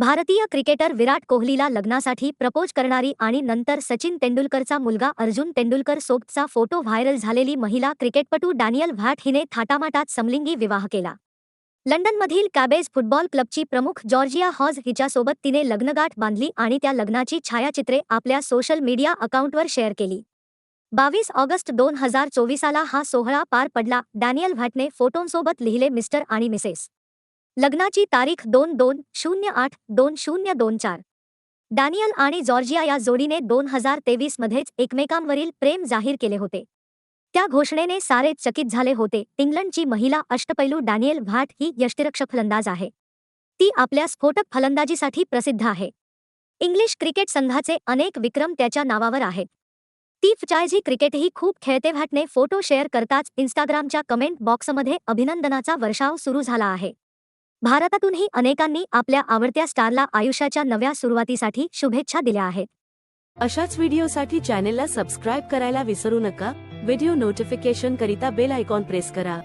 भारतीय क्रिकेटर विराट कोहलीला लग्नासाठी प्रपोज करणारी आणि नंतर सचिन तेंडुलकरचा मुलगा अर्जुन तेंडुलकर सोबतचा फोटो व्हायरल झालेली महिला क्रिकेटपटू डॅनियल व्हॅट हिने थाटामाटात समलिंगी विवाह केला. लंडनमधील कॅबेज फुटबॉल क्लबची प्रमुख जॉर्जिया हॉज हिच्यासोबत तिने लग्नगाठ बांधली आणि त्या लग्नाची छायाचित्रे आपल्या सोशल मीडिया अकाउंटवर शेअर केली. बावीस ऑगस्ट दोन हजार चोवीसाला हा सोहळा पार पडला. डॅनियल व्हॅटने फोटोंसोबत लिहिले मिस्टर आणि मिसेस. लग्नाची तारीख दोन दोन शून्य आठ दोन शून्य दोन चार. डॅनियल आणि जॉर्जिया या जोडीने दोन हजार तेवीसमध्येच एकमेकांवरील प्रेम जाहीर केले होते. त्या घोषणेने सारे चकित झाले होते. इंग्लंडची महिला अष्टपैलू डॅनियल व्हॅट ही यष्टिरक्षक फलंदाज आहे. ती आपल्या स्फोटक फलंदाजीसाठी प्रसिद्ध आहे. इंग्लिश क्रिकेट संघाचे अनेक विक्रम त्याच्या नावावर आहेत. ती फ्चायझी क्रिकेटही खूप खेळते व्हॅटने फोटो शेअर करताच इंस्टाग्रामच्या कमेंट बॉक्समध्ये अभिनंदनाचा वर्षाव सुरू झाला आहे. भारतातूनही अनेकांनी आपल्या आवडत्या स्टारला आयुष्याच्या नव्या सुरुवातीसाठी शुभेच्छा दिल्या आहेत. अशाच व्हिडिओसाठी चॅनेलला सबस्क्राईब करायला विसरू नका. व्हिडिओ नोटिफिकेशन करिता बेल आयकॉन प्रेस करा.